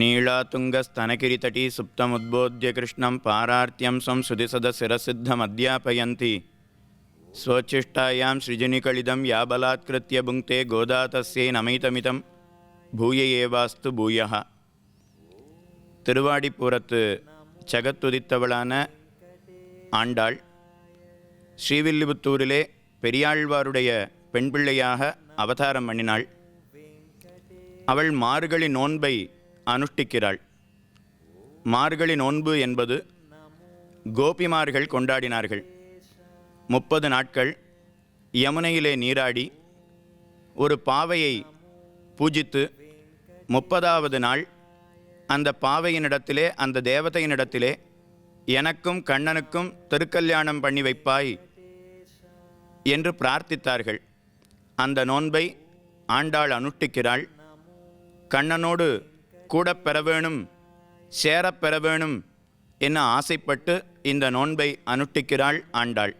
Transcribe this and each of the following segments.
नीळातुङ्गस्तनकिरीतटी सुप्तमुद्बोध्य कृष्णं पारार्त्यं संसुधिसदशिरसिद्धमध्यापयन्ति स्वचिष्टायां सृजनिकलिदं या बलात्कृत्य भुङ्क्ते गोदा तस्यै नमैतमितं பூய ஏவாஸ்து பூயஹா திருவாடிப்புறத்து ஜகத்துதித்தவளான ஆண்டாள் ஸ்ரீவில்லிபுத்தூரிலே பெரியாழ்வாருடைய பெண் பிள்ளையாக அவதாரம் பண்ணினாள் அவள் மார்கழி நோன்பை அனுஷ்டிக்கிறாள். மார்கழி நோன்பு என்பது கோபிமார்கள் கொண்டாடினார்கள். முப்பது நாட்கள் யமுனையிலே நீராடி ஒரு பாவையை பூஜித்து முப்பதாவது நாள் அந்த பாவையினிடத்திலே அந்த தேவதையினிடத்திலே எனக்கும் கண்ணனுக்கும் திருக்கல்யாணம் பண்ணி வைப்பாய் என்று பிரார்த்தித்தார்கள். அந்த நோன்பை ஆண்டாள் அனுஷ்டிக்கிறாள். கண்ணனோடு கூடப் பெற வேணும் சேரப் பெற வேணும் என ஆசைப்பட்டு இந்த நோன்பை அனுஷ்டிக்கிறாள் ஆண்டாள்.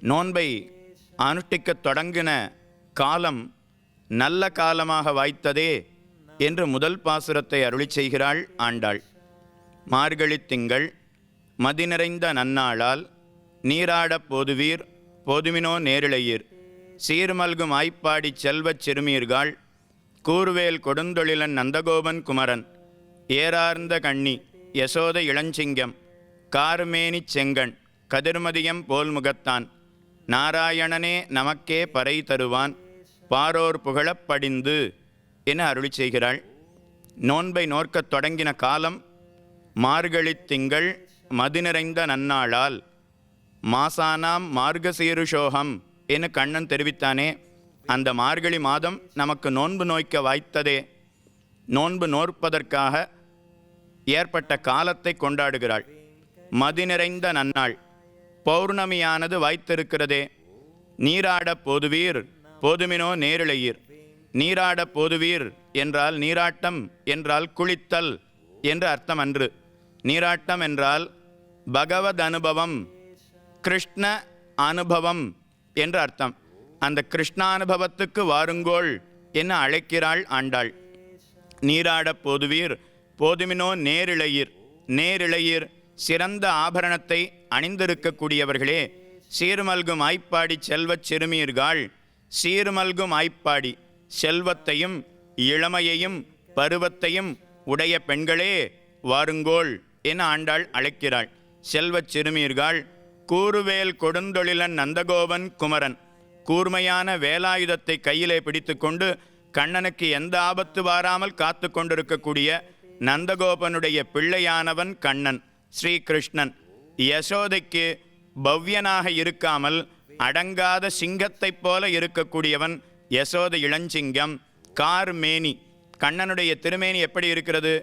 நோன்பை அனுஷ்டிக்கத் தொடங்கின காலம் நல்ல காலமாக வாய்த்ததே என்று முதல் பாசுரத்தை அருளி செய்கிறாள் ஆண்டாள். மார்கழித் திங்கள் மதி நிறைந்த நன்னாளால் நீராடப் போதுவீர் போதுமினோ நேரிழையீர். சீர்மல்கும் ஆய்ப்பாடிச் செல்வச் சிறுமீர்காள் கூர்வேல் கொடுந்தொழிலன் நந்தகோபன் குமரன் ஏறார்ந்த கண்ணி யசோத இளஞ்சிங்கம் கார்மேனிச் செங்கண் கதிர்மதியம் போல் முகத்தான் நாராயணனே நமக்கே பறை தருவான் பாரோர் புகழப் படிந்து என அருளி செய்கிறாள். நோன்பை நோர்க்கத் தொடங்கின காலம் மார்கழித் திங்கள் மது நிறைந்த நன்னாளால் மாசானாம் மார்கசீருஷோகம் என கண்ணன் தெரிவித்தானே அந்த மார்கழி மாதம் நமக்கு நோன்பு நோய்க்க வாய்த்ததே. நோன்பு நோற்பதற்காக ஏற்பட்ட காலத்தை கொண்டாடுகிறாள். மதி நிறைந்த நன்னாள். பௌர்ணமியானது வாய்த்திருக்கிறதே. நீராடப் போதுவீர் போதுமினோ நேரிழையீர். நீராடப் போதுவீர் என்றால் நீராட்டம் என்றால் குளித்தல் என்று அர்த்தம் அன்று. நீராட்டம் என்றால் பகவத் அனுபவம் கிருஷ்ண அனுபவம் என்று அர்த்தம். அந்த கிருஷ்ணானுபவத்துக்கு வாருங்கோள் என அழைக்கிறாள் ஆண்டாள். நீராடப் போதுவீர் போதுமினோ நேரிழையீர் நேரிழையீர் சிறந்த ஆபரணத்தை அணிந்திருக்கக்கூடியவர்களே சீர்மல்கும் ஆய்ப்பாடி செல்வச் சிறுமீர்காள் சீர்மல்கும் ஆய்ப்பாடி செல்வத்தையும் இளமையையும் பருவத்தையும் உடைய பெண்களே வாருங்கோள் என ஆண்டாள் அழைக்கிறாள். செல்வச் சிறுமீர்காள் கூறுவேல் கொடுந்தொழிலன் நந்தகோபன் குமரன். கூர்மையான வேலாயுதத்தை கையிலே பிடித்துக்கொண்டு கண்ணனுக்கு எந்த ஆபத்து வாராமல் காத்து கொண்டிருக்கக்கூடிய நந்தகோபனுடைய பிள்ளையானவன் கண்ணன் ஸ்ரீகிருஷ்ணன். யசோதைக்கு பவ்யனாக இருக்காமல் அடங்காத சிங்கத்தைப் போல இருக்கக்கூடியவன் யசோத இளஞ்சிங்கம் கார் மேனி கண்ணனுடைய திருமேனி எப்படி இருக்கிறது?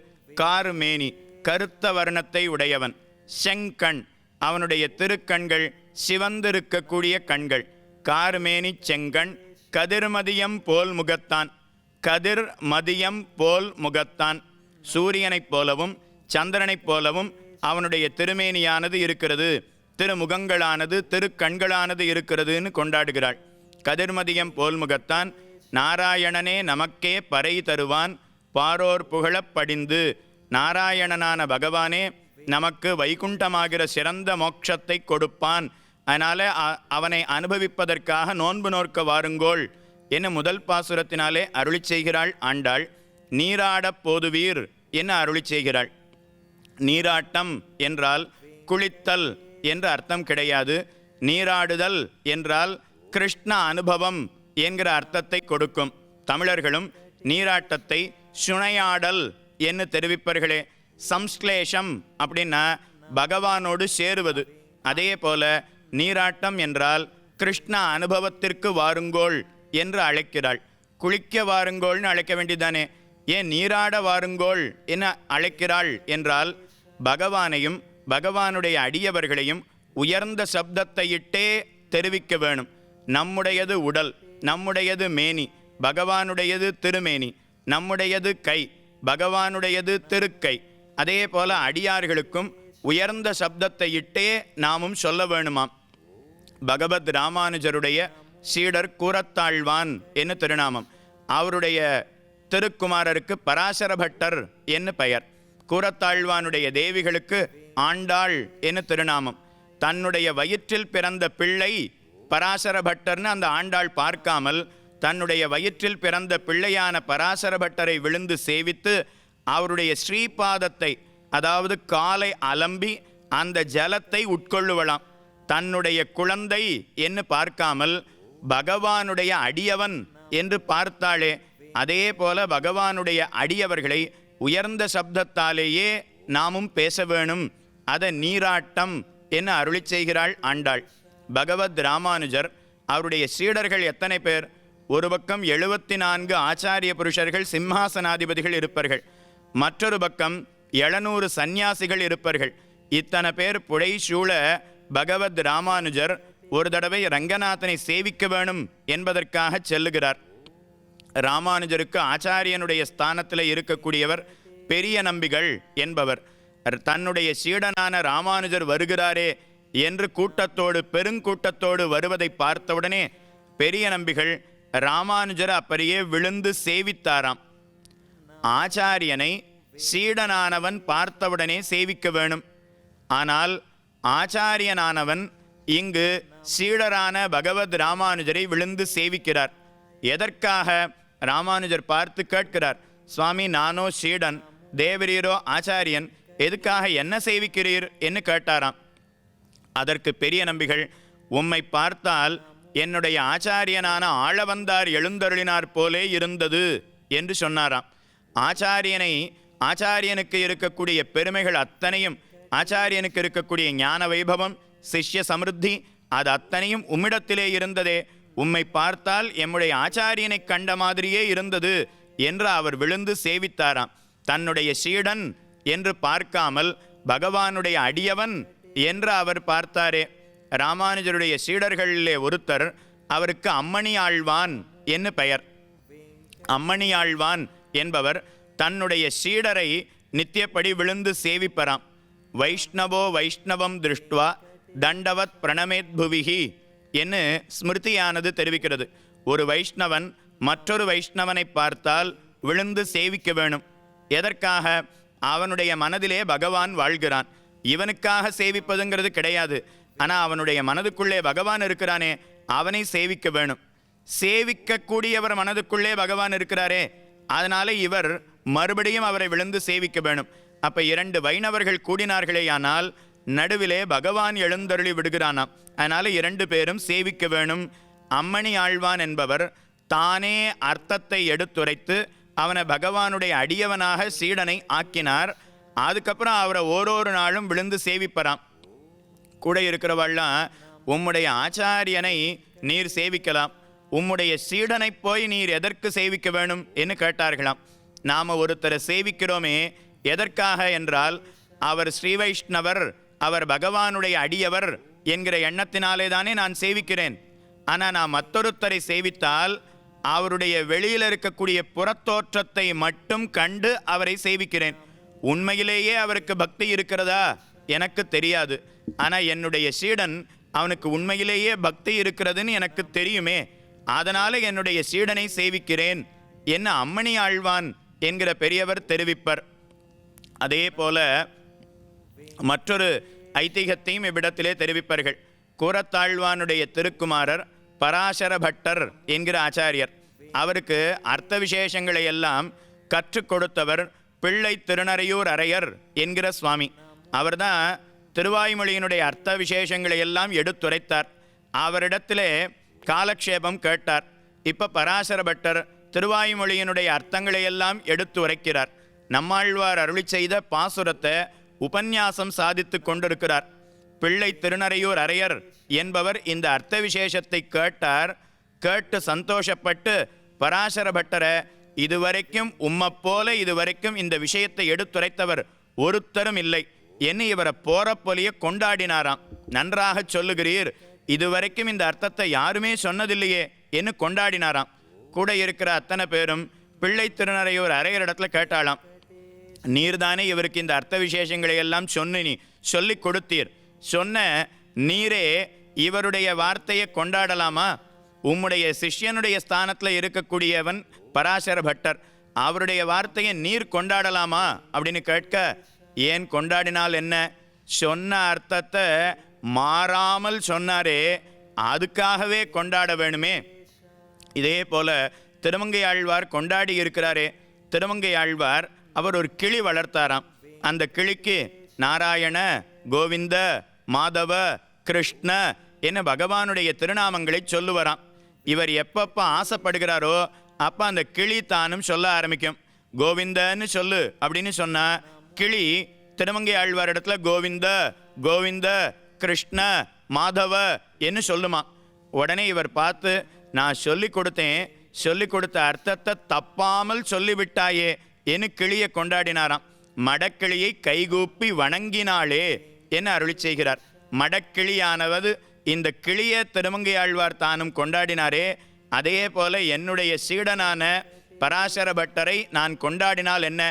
கார் மேனி கருத்த வர்ணத்தை உடையவன். செங்கண் அவனுடைய திருக்கண்கள் சிவந்திருக்கக்கூடிய கண்கள். கார்மேனி செங்கண் கதிர்மதியம் போல் முகத்தான். கதிர் மதியம் போல் முகத்தான். சூரியனைப் போலவும் சந்திரனைப் போலவும் அவனுடைய திருமேனியானது இருக்கிறது. திருமுகங்களானது திருக்கண்களானது இருக்கிறதுன்னு கொண்டாடுகிறாள். கதிர்மதியம் போல் முகத்தான் நாராயணனே நமக்கே பறை தருவான் பாரோர் புகழப் படிந்து. நாராயணனான பகவானே நமக்கு வைகுண்டமாகிற சிறந்த மோட்சத்தை கொடுப்பான். அதனால் அவனை அனுபவிப்பதற்காக நோன்பு நோர்க்க வாருங்கோள் என முதல் பாசுரத்தினாலே அருளி செய்கிறாள் ஆண்டாள். நீராடப் போதுவீர் என அருளி செய்கிறாள். நீராட்டம் என்றால் குளித்தல் என்ற அர்த்தம் கிடையாது. நீராடுதல் என்றால் கிருஷ்ண அனுபவம் என்கிற அர்த்தத்தை கொடுக்கும். தமிழர்களும் நீராட்டத்தை சுனையாடல் என்று தெரிவிப்பர்களே. சம்ஸ்லேஷம் அப்படின்னா பகவானோடு சேருவது. அதே போல நீராட்டம் என்றால் கிருஷ்ண அனுபவத்திற்கு வாருங்கோள் என்று அழைக்கிறாள். குளிக்க வாருங்கோள்னு அழைக்க வேண்டியதானே ஏன் நீராட வாருங்கோள் என அழைக்கிறாள் என்றால் பகவானையும் பகவானுடைய அடியவர்களையும் உயர்ந்த சப்தத்தை இட்டே தெரிவிக்க வேணும். நம்முடையது உடல் நம்முடையது மேனி பகவானுடையது திருமேனி நம்முடையது கை பகவானுடையது திருக்கை. அதே போல அடியார்களுக்கும் உயர்ந்த சப்தத்தை இட்டே நாமும் சொல்ல வேணுமாம். பகவத் ராமானுஜருடைய சீடர் கூரத்தாழ்வான் என்ன திருநாமம்? அவருடைய திருக்குமாரருக்கு பராசர பட்டர் என்று பெயர்? கூரத்தாழ்வானுடைய தேவிகளுக்கு ஆண்டாள் என்று திருநாமம்? தன்னுடைய வயிற்றில் பிறந்த பிள்ளை பராசர பட்டர்னு அந்த ஆண்டாள் பார்க்காமல் தன்னுடைய வயிற்றில் பிறந்த பிள்ளையான பராசர பட்டரை விழுந்து சேவித்து அவருடைய ஸ்ரீபாதத்தை அதாவது காலை அலம்பி அந்த ஜலத்தை உட்கொள்ளுவலாம். தன்னுடைய குழந்தை என்று பார்க்காமல் பகவானுடைய அடியவன் என்று பார்த்தாளே அதே போல பகவானுடைய அடியவர்களை உயர்ந்த சப்தத்தாலேயே நாமும் பேச வேணும். அதை நீராட்டம் என அருளிச் செய்கிறாள் ஆண்டாள். பகவத் ராமானுஜர் அவருடைய சீடர்கள் எத்தனை பேர்? ஒரு பக்கம் எழுபத்தி நான்கு ஆச்சாரிய புருஷர்கள் சிம்ஹாசனாதிபதிகள் இருப்பார்கள். மற்றொரு பக்கம் எழுநூறு சந்நியாசிகள் இருப்பார்கள். இத்தனை பேர் புடை சூழ பகவத் ராமானுஜர் ஒரு தடவை ரங்கநாதனை சேவிக்க வேணும் என்பதற்காக செல்லுகிறார். ராமானுஜருக்கு ஆச்சாரியனுடைய ஸ்தானத்தில் இருக்கக்கூடியவர் பெரிய நம்பிகள் என்பவர். தன்னுடைய சீடனான ராமானுஜர் வருகிறாரே என்று கூட்டத்தோடு பெருங்கூட்டத்தோடு வருவதை பார்த்தவுடனே பெரிய நம்பிகள் ராமானுஜர் அப்படியே விழுந்து சேவித்தாராம். ஆச்சாரியனை சீடனானவன் பார்த்தவுடனே சேவிக்க வேணும். ஆனால் ஆச்சாரியனானவன் இங்கு சீடரான பகவத் ராமானுஜரை விழுந்து சேவிக்கிறார். எதற்காக? ராமானுஜர் பார்த்து கேட்கிறார் சுவாமி நானோ சீடன் தேவரீரோ ஆச்சாரியன் எதுக்காக என்ன சேவிக்கிறீர்? என்று கேட்டாராம். அதற்கு பெரிய நம்பிகள் உம்மை பார்த்தால் என்னுடைய ஆச்சாரியனான ஆளவந்தார் எழுந்தருளினார் போலே இருந்தது என்று சொன்னாராம். ஆச்சாரியனை ஆச்சாரியனுக்கு இருக்கக்கூடிய பெருமைகள் அத்தனையும் ஆச்சாரியனுக்கு இருக்கக்கூடிய ஞான வைபவம் சிஷ்ய சமிருத்தி அது அத்தனையும் உம்மிடத்திலே இருந்ததே. உம்மை பார்த்தால் எம்முடைய ஆச்சாரியனை கண்ட மாதிரியே இருந்தது என்று அவர் விழுந்து சேவித்தாராம். தன்னுடைய சீடன் என்று பார்க்காமல் பகவானுடைய அடியவன் என்று அவர் பார்த்தாரே. ராமானுஜருடைய சீடர்களிலே ஒருத்தர் அவருக்கு அம்மணி ஆழ்வான் என்று பெயர். அம்மணியாழ்வான் என்பவர் தன்னுடைய சீடரை நித்தியப்படி விழுந்து சேவிப்பராம். வைஷ்ணவோ வைஷ்ணவம் திருஷ்டுவா தண்டவத் பிரணமேத் புவிகி என்று ஸ்மிருதியானது தெரிவிக்கிறது. ஒரு வைஷ்ணவன் மற்றொரு வைஷ்ணவனை பார்த்தால் விழுந்து சேவிக்க வேணும். எதற்காக? அவனுடைய மனதிலே பகவான் வாழ்கிறான். இவனுக்காக சேவிப்பதுங்கிறது கிடையாது. ஆனால் அவனுடைய மனதுக்குள்ளே பகவான் இருக்கிறானே அவனை சேவிக்க வேணும். சேவிக்கக்கூடியவர் மனதுக்குள்ளே பகவான் இருக்கிறாரே அதனால இவர் மறுபடியும் அவரை விழுந்து சேவிக்க வேணும். அப்போ இரண்டு வைணவர்கள் கூடினார்களேயானால் நடுவிலே பகவான் எழுந்தருளி விடுகிறானாம். அதனால் இரண்டு பேரும் சேவிக்க வேணும். அம்மணி ஆழ்வான் என்பவர் தானே அர்த்தத்தை எடுத்துரைத்து அவனை பகவானுடைய அடியவனாக சீடனை ஆக்கினார். அதுக்கப்புறம் அவரை ஓரொரு நாளும் விழுந்து சேவிப்பறாம் கூட இருக்கிறவள்லாம் உம்முடைய ஆச்சாரியனை நீர் சேவிக்கலாம். உம்முடைய சீடனை போய் நீர் எதற்கு சேவிக்க வேணும்? என்று கேட்டார்களாம். நாம் ஒருத்தரை சேவிக்கிறோமே எதற்காக என்றால் அவர் ஸ்ரீ வைஷ்ணவர் அவர் பகவானுடைய அடியவர் என்கிற எண்ணத்தினாலே தானே நான் சேவிக்கிறேன். ஆனால் நான் மற்றொருத்தரை சேவித்தால் அவருடைய வெளியில் இருக்கக்கூடிய புறத்தோற்றத்தை மட்டும் கண்டு அவரை சேவிக்கிறேன். உண்மையிலேயே அவருக்கு பக்தி இருக்கிறதா? எனக்கு தெரியாது. ஆனால் என்னுடைய சீடன் அவனுக்கு உண்மையிலேயே பக்தி இருக்கிறதுன்னு எனக்கு தெரியுமே. அதனால் என்னுடைய சீடனை சேவிக்கிறேன் என்ன அம்மணி ஆழ்வான் என்கிற பெரியவர் தெரிவிப்பர். அதே போல மற்றொரு ஐதிகத்தையும் இவ்விடத்திலே தெரிவிப்பார்கள். கூரத்தாழ்வானுடைய திருக்குமாரர் பராசர பட்டர் என்கிற ஆச்சாரியர். அவருக்கு அர்த்த விசேஷங்களை எல்லாம் கற்றுக் கொடுத்தவர் பிள்ளை திருநறையூர் அரையர் என்கிற சுவாமி. அவர்தான் திருவாய்மொழியினுடைய அர்த்த விசேஷங்களை எல்லாம் எடுத்துரைத்தார். அவரிடத்திலே காலக்ஷேபம் கேட்டார். இப்ப பராசர பட்டர் திருவாய்மொழியினுடைய அர்த்தங்களை எல்லாம் எடுத்து உரைக்கிறார் நம்மாழ்வார் அருளி செய்த பாசுரத்தை உபன்யாசம் சாதித்து கொண்டிருக்கிறார். பிள்ளை திருநறையூர் அரையர் என்பவர் இந்த அர்த்த விசேஷத்தை கேட்டார். கேட்டு சந்தோஷப்பட்டு பராசர பட்டரை இதுவரைக்கும் உம்மை போல இதுவரைக்கும் இந்த விஷயத்தை எடுத்துரைத்தவர் ஒருத்தரும் இல்லை. என்ன இவரை போறப்பொலிய கொண்டாடினாராம். நன்றாக சொல்லுகிறீர் இதுவரைக்கும் இந்த அர்த்தத்தை யாருமே சொன்னதில்லையே என்று கொண்டாடினாராம். கூட இருக்கிற அத்தனை பேரும் பிள்ளை திருநறையூர் அரையர் இடத்துல கேட்டாளாம். நீர்தானே இவருக்கு இந்த அர்த்த விசேஷங்களை எல்லாம் சொன்னி சொல்லிக் கொடுத்தீர். சொன்ன நீரே இவருடைய வார்த்தையை கொண்டாடலாமா? உம்முடைய சிஷ்யனுடைய ஸ்தானத்தில் இருக்கக்கூடியவன் பராசர பட்டர் அவருடைய வார்த்தையை நீர் கொண்டாடலாமா? அப்படின்னு கேட்க ஏன் கொண்டாடினால் என்ன? சொன்ன அர்த்தத்தை மாறாமல் சொன்னாரே அதுக்காகவே கொண்டாட வேணுமே. இதே போல திருமங்கை ஆழ்வார் கொண்டாடி இருக்கிறாரே. திருமங்கை ஆழ்வார் அவர் ஒரு கிளி வளர்த்தாராம். அந்த கிளிக்கு நாராயண கோவிந்த மாதவ கிருஷ்ண என பகவானுடைய திருநாமங்களை சொல்லுவராம். இவர் எப்பப்போ ஆசைப்படுகிறாரோ அப்போ அந்த கிளி தானும் சொல்ல ஆரம்பிக்கும். கோவிந்தன்னு சொல்லு அப்படின்னு சொன்னால் கிளி திருமங்கை ஆழ்வார் இடத்துல கோவிந்த கோவிந்த கிருஷ்ண மாதவ என்று சொல்லுமா. உடனே இவர் பார்த்து நான் சொல்லி கொடுத்தேன் சொல்லி கொடுத்த அர்த்தத்தை தப்பாமல் சொல்லிவிட்டாயே என்னு கிளியை கொண்டாடினாராம். மடக்கிளியை கைகூப்பி வணங்கினாளே என அருளி செய்கிறார். மடக்கிளியானவது இந்த கிளிய திருமங்கை ஆழ்வார் தானும் கொண்டாடினாரே. அதே போல என்னுடைய சீடனான பராசர பட்டரை நான் கொண்டாடினால் என்ன?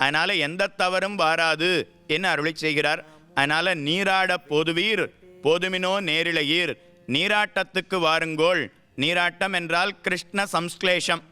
அதனால் எந்த தவறும் வாராது என்று அருளி செய்கிறார். அதனால் நீராட போதுவீர் போதுமினோ நேரிழையீர். நீராட்டத்துக்கு வாருங்கோள். நீராட்டம் என்றால் கிருஷ்ண சம்ஸ்லேஷம்.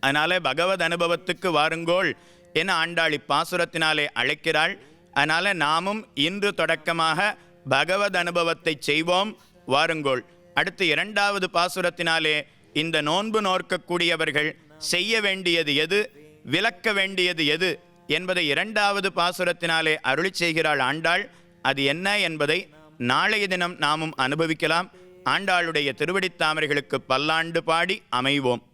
அதனால பகவத் அனுபவத்துக்கு வாருங்கோள் என ஆண்டாள் பாசுரத்தினாலே அழைக்கிறாள். அதனால் நாமும் இன்று தொடக்கமாக பகவத் அனுபவத்தை செய்வோம். வாருங்கோள். அடுத்து இரண்டாவது பாசுரத்தினாலே இந்த நோன்பு நோற்கக்கூடியவர்கள் செய்ய வேண்டியது எது விலக்க வேண்டியது எது என்பதை இரண்டாவது பாசுரத்தினாலே அருளி செய்கிறாள் ஆண்டாள். அது என்ன என்பதை நாளைய தினம் நாமும் அனுபவிக்கலாம். ஆண்டாளுடைய திருவடித்தாமரைகளுக்கு பல்லாண்டு பாடி அமைவோம்.